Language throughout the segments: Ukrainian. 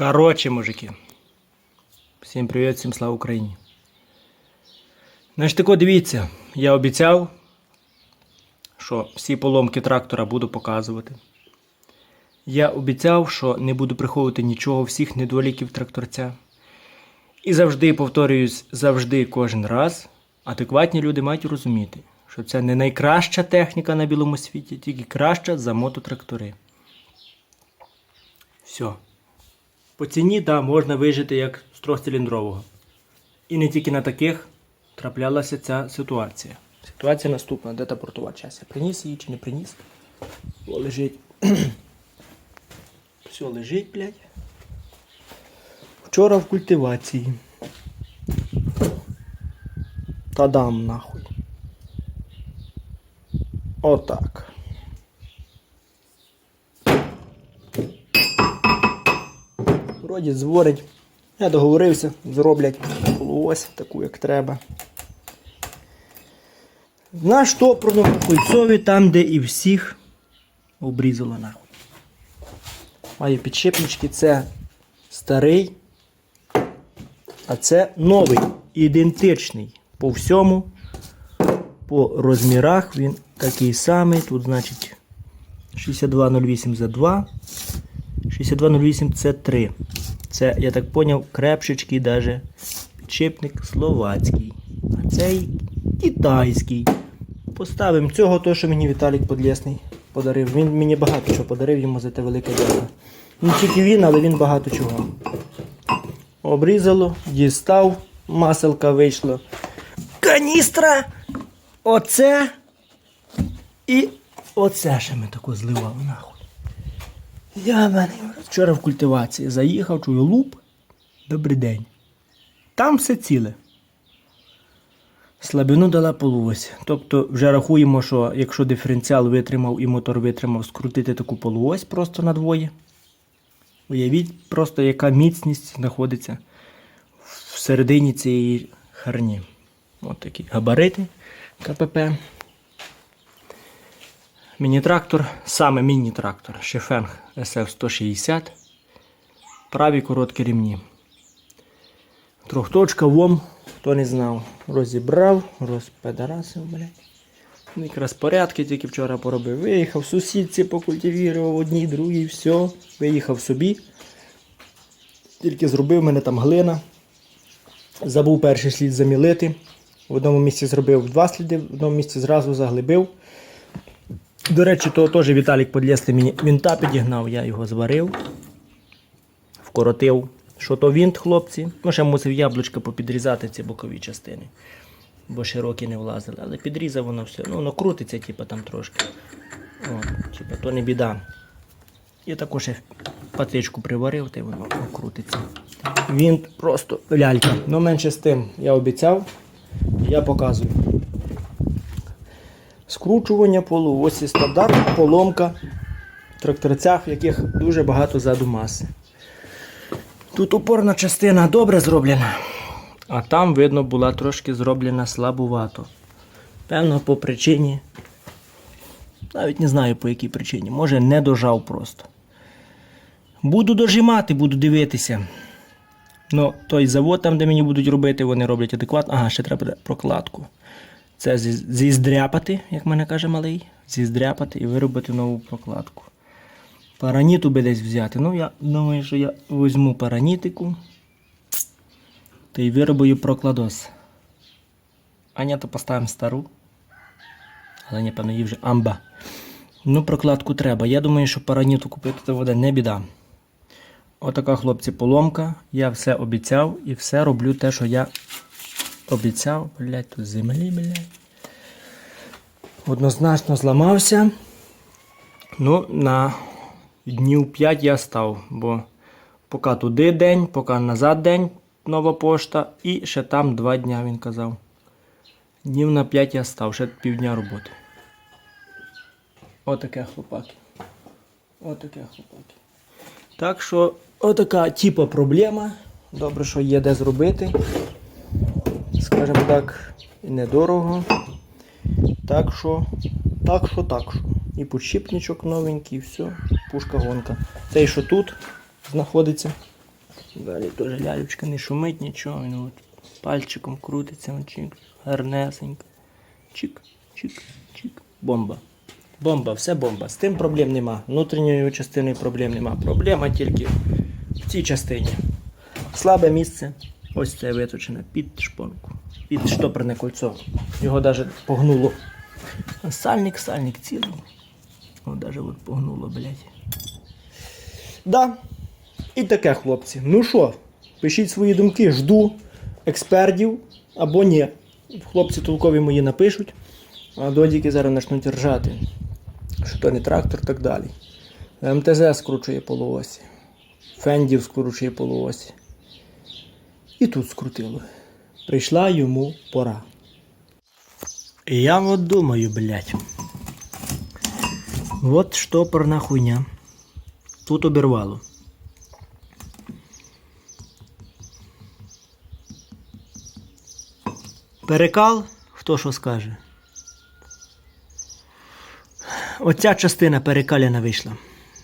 Короче, мужики. Всім привіт, всім слава Україні. Значить, тако дивіться, я обіцяв, що всі поломки трактора буду показувати. Я обіцяв, що не буду приховувати нічого, всіх недоліків тракторця. І завжди повторююсь, завжди кожен раз, адекватні люди мають розуміти, що це не найкраща техніка на білому світі, тільки краща за мототрактори. Все. По ціні, да, можна вижити як з трьохциліндрового. І не тільки на таких траплялася ця ситуація. Ситуація наступна, де та портова часть? Приніс її чи не приніс? О, лежить. Все лежить, блядь. Вчора в культивації. Та-дам нахуй. Отак. Вроді зворить. Я договорився, зроблять ось таку, як треба. На штопорному кольцові, там, де і всіх обрізало нахуй. Має підшипнички, це старий, а це новий, ідентичний. По всьому, по розмірах він такий самий. Тут, значить, 6208 за 2. 6208 це 3. Це, я так поняв, крепшечки даже підшипник словацький. А цей китайський. Поставимо цього, то, що мені Віталік Подлєсний подарив. Він мені багато чого подарив йому за те велике дякую. Не тільки він, але він багато чого. Обрізало, дістав, маселка вийшло. Каністра! Оце і оце ще ми таку зливали нахуй. Я мене вчора в культивації заїхав, чую луп. Добрий день. Там все ціле. Слабину дала полуось. Тобто вже рахуємо, що якщо диференціал витримав і мотор витримав, скрутити таку полуось просто на двоє. Уявіть просто, яка міцність знаходиться всередині цієї харні. Ось такі габарити КПП. Міні-трактор, саме міні-трактор Шефенг SF-160. Праві короткі рівні. Трьохточка ВОМ, хто не знав, розібрав, розпедарасив, блядь. Якраз порядки тільки вчора поробив. Виїхав, сусідці покультивірував одній, другій, все. Виїхав собі. Тільки зробив мене там глина. Забув перший слід замілити. В одному місці зробив два сліди, в одному місці зразу заглибив. До речі, то теж Віталік Подлєсний мені вінта підігнав, я його зварив, вкоротив. Що то вінт, хлопці. Ну, ще мусив яблучка попідрізати ці бокові частини, бо широкі не влазили. Але підрізав воно все. Ну, воно крутиться, типу, там трошки. О, типу, то не біда. І також патичку приварив, та й воно крутиться. Вінт просто лялька. Ну, менше з тим, я обіцяв, я показую. Скручування полуосі, стандартна поломка в тракторцях, в яких дуже багато заду маси. Тут опорна частина добре зроблена, а там, видно, була трошки зроблена слабувато. Певно, по причині. Навіть не знаю по якій причині. Може не дожав просто. Буду дожимати, буду дивитися. Ну, той завод, там, де мені будуть робити, вони роблять адекватно. Ага, ще треба прокладку. Це зіздряпати, як мене каже малий, зіздряпати і виробити нову прокладку. Параніту би десь взяти. Ну, я думаю, що я візьму паранітику та й виробую прокладос. А ні, то поставимо стару. Але ні, певно, її вже амба. Ну, прокладку треба. Я думаю, що параніту купити то буде не біда. Отака, хлопці, поломка. Я все обіцяв і все роблю те, що я обіцяв, блядь, тут землі, блядь. Однозначно зламався. Ну, на днів 5 я став, бо поки туди день, поки назад день нова пошта, і ще там 2 дня він казав. Днів на 5 я став, ще півдня роботи. Отаке хлопаки. Отаке хлопаки. Так що, отака типа проблема. Добре, що є де зробити скажімо так, недорого. Так що, так що, так що. І підшипничок новенький, і все, пушка гонка. Цей, що тут знаходиться, Далі теж лялючка не шумить нічого, він от пальчиком крутиться, он чик, гарнесенько. Чик, чик, чик. Бомба. Бомба, все бомба. З тим проблем нема. Внутрішньою частиною проблем нема. Проблема тільки в цій частині. Слабе місце. Ось це виточене під шпонку. Під штоперне кольцо. Його навіть погнуло. Сальник, сальник цілий. О, навіть от погнуло, блядь. Да. І таке, хлопці. Ну що, пишіть свої думки, жду експертів або ні. Хлопці толкові мої напишуть, а додіки зараз почнуть ржати, що то не трактор так далі. МТЗ скручує полуосі. Фендів скручує полуосі. І тут скрутило. Прийшла йому пора. Я от думаю, блядь. Вот штопорна хуйня. Тут обірвало. Перекал, хто що скаже. Оця частина перекаляна вийшла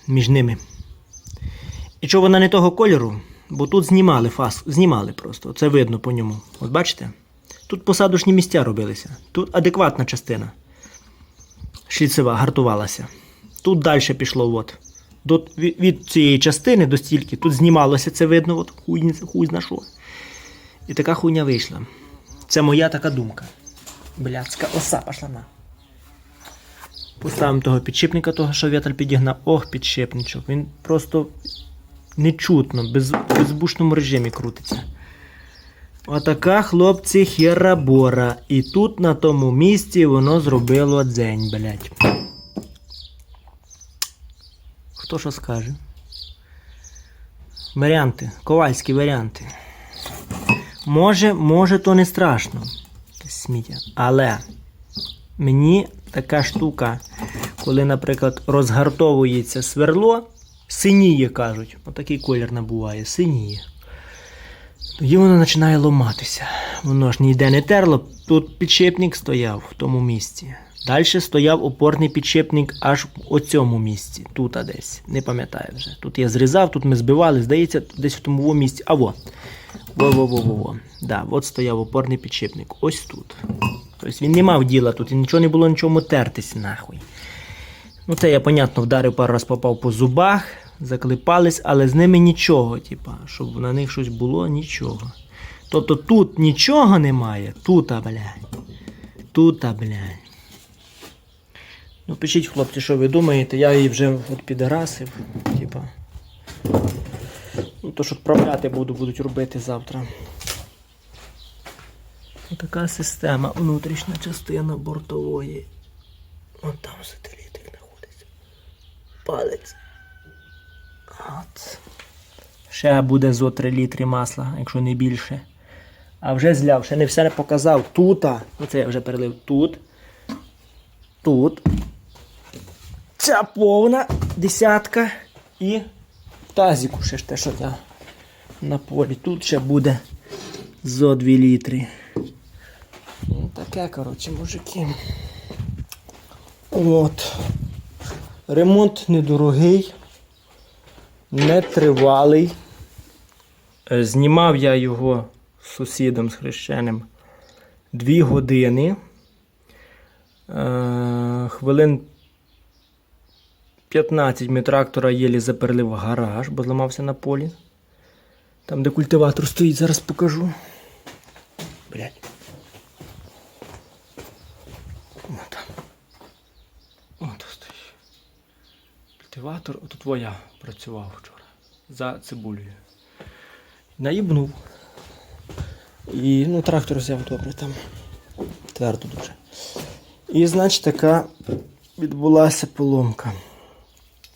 між ними. І що вона не того кольору, бо тут знімали фас, знімали просто. Це видно по ньому. От бачите? Тут посадочні місця робилися. Тут адекватна частина. Шліцева гартувалася. Тут далі пішло. От. До, від, від цієї частини до стільки. Тут знімалося, це видно, от хуй, хуй зна. І така хуйня вийшла. Це моя така думка. Блядська оса пошла на. Поставимо того підшипника, того, що вітер підігнав. Ох, підшипничок. Він просто нечутно, без, в безбушному режимі крутиться. Отака, хлопці, херабора. І тут на тому місці воно зробило дзень, блядь. Хто що скаже? Варіанти, ковальські варіанти. Може, може, то не страшно. Сміття. Але мені така штука, коли, наприклад, розгартовується сверло, синіє кажуть. Отакий колір набуває, синіє. Тоді воно починає ломатися. Воно ж ніде не терло. Тут підшипник стояв в тому місці. Далі стояв опорний підшипник аж в оцьому місці. Тут десь. Не пам'ятаю вже. Тут я зрізав, тут ми збивали, здається, десь в тому місці. А во. Во-во-во-во-во. Да, от стояв опорний підшипник. Ось тут. Тобто він не мав діла тут, і нічого не було нічому тертись нахуй. Ну, це я, понятно, вдарив пару раз попав по зубах, заклепались, але з ними нічого, типа, щоб на них щось було, нічого. Тобто тут нічого немає, тут, а, блядь. Тут, а, блядь. Ну, пишіть, хлопці, що ви думаєте, я її вже от підрасив, типа. Ну, то, що відправляти буду, будуть робити завтра. Така система, внутрішня частина бортової. От там знаходиться. Палець. От. Ще буде зо 3 літри масла, якщо не більше. А вже зляв, ще не все не показав. Тут. Оце я вже перелив тут. Тут. Ця повна десятка. І в тазіку ще ж те, що я на полі. Тут ще буде зо 2 літри. Ну, таке, коротше, мужики. От. Ремонт недорогий, нетривалий. Е, Знімав я його з сусідом з хрещеним дві години. Е, Хвилин 15 ми трактора єлі заперли в гараж, бо зламався на полі. Там, де культиватор стоїть, зараз покажу. Блять. От там. От стоїть. Культиватор, от твоя працював вчора. За цибулею. Наїбнув. І ну, трактор взяв добре там. Твердо дуже. І, значить, така відбулася поломка.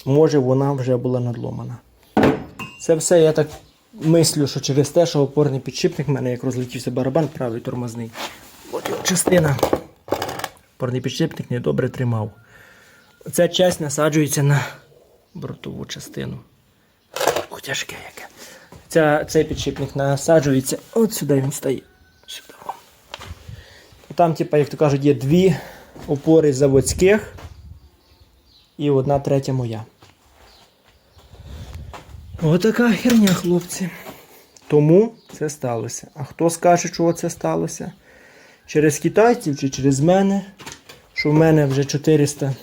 Може, вона вже була надломана. Це все я так мислю, що через те, що опорний підшипник в мене як розлетівся барабан правий тормозний. От його частина. Опорний підшипник недобре тримав. Ця часть насаджується на бортову частину. Тяжке яке. Ця, цей підшипник насаджується от сюди він стає. Сюди. Там, типа, як то кажуть, є дві опори заводських і одна третя моя. Отака херня, хлопці. Тому це сталося. А хто скаже, чого це сталося? Через китайців чи через мене? Що в мене вже 400.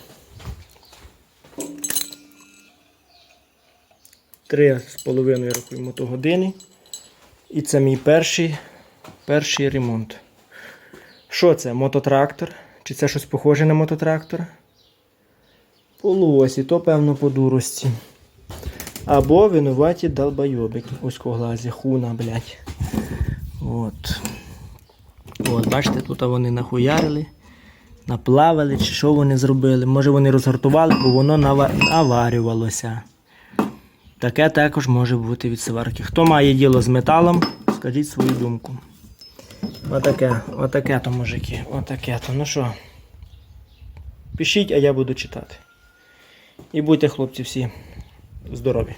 Три з половиною рахуємо то години. І це мій перший, перший ремонт. Що це? Мототрактор? Чи це щось похоже на мототрактор? Полуосі, то певно по дурості. Або винуваті долбойобики. Узькоглазі, хуна, блядь. От. От, бачите, тут вони нахуярили, наплавали, чи що вони зробили. Може вони розгортували, бо воно нава- наварювалося. Таке також може бути від сварки. Хто має діло з металом, скажіть свою думку. Отаке, отаке то, мужики, отаке то. Ну що? Пишіть, а я буду читати. І будьте, хлопці, всі здорові.